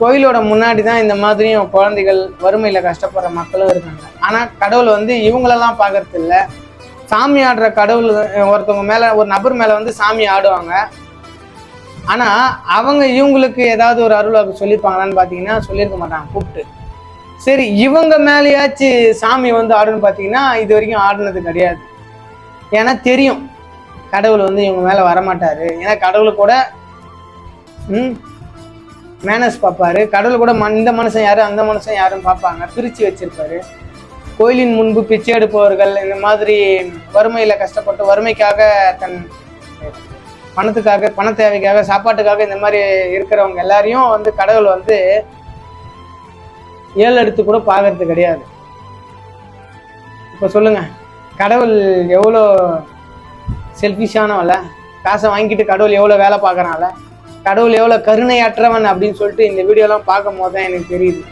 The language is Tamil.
கோயிலோட முன்னாடி தான் இந்த மாதிரியும் குழந்தைகள் வறுமையில் கஷ்டப்படுற மக்களும் இருக்காங்க. ஆனால் கடவுள் வந்து இவங்களெல்லாம் பார்க்கறது இல்லை சாமி ஆடுற கடவுள் ஒருத்தவங்க மேலே ஒரு நபர் மேலே வந்து சாமி ஆடுவாங்க. ஆனால் அவங்க இவங்களுக்கு ஏதாவது ஒரு அருள் சொல்லியிருப்பாங்களான்னு பார்த்தீங்கன்னா சொல்லியிருக்க மாட்டாங்க கூப்பிட்டு. சரி இவங்க மேலேயாச்சும் சாமி வந்து ஆடுன்னு பார்த்தீங்கன்னா இது வரைக்கும் ஆடுனது கிடையாது. ஏன்னா தெரியும். கடவுள் வந்து இவங்க மேலே வரமாட்டார். ஏன்னா கடவுள் கூட ம் மேனஸ் பார்ப்பாரு. கடவுள் கூட மண் இந்த மனுஷன் யாரு அந்த மனுஷன் யாரும் பார்ப்பாங்க. பிரித்து வச்சிருப்பாரு. கோயிலின் முன்பு பிச்சை எடுப்பவர்கள் இந்த மாதிரி வறுமையில் கஷ்டப்பட்டு வறுமைக்காக தன் பணத்துக்காக பண தேவைக்காக சாப்பாட்டுக்காக இந்த மாதிரி இருக்கிறவங்க எல்லாரையும் வந்து கடவுள் வந்து ஏழு எடுத்து கூட பார்க்கறது கிடையாது. இப்போ சொல்லுங்க. கடவுள் எவ்வளோ செல்ஃபிஷானவல்ல காசை வாங்கிட்டு கடவுள் எவ்வளோ வேலை பார்க்குறான்ல? கடவுள் எவ்வளோ கருணையற்றவன் அப்படின்னு சொல்லிட்டு இந்த வீடியோலாம் பார்க்கும் போது தான் எனக்கு தெரியுது.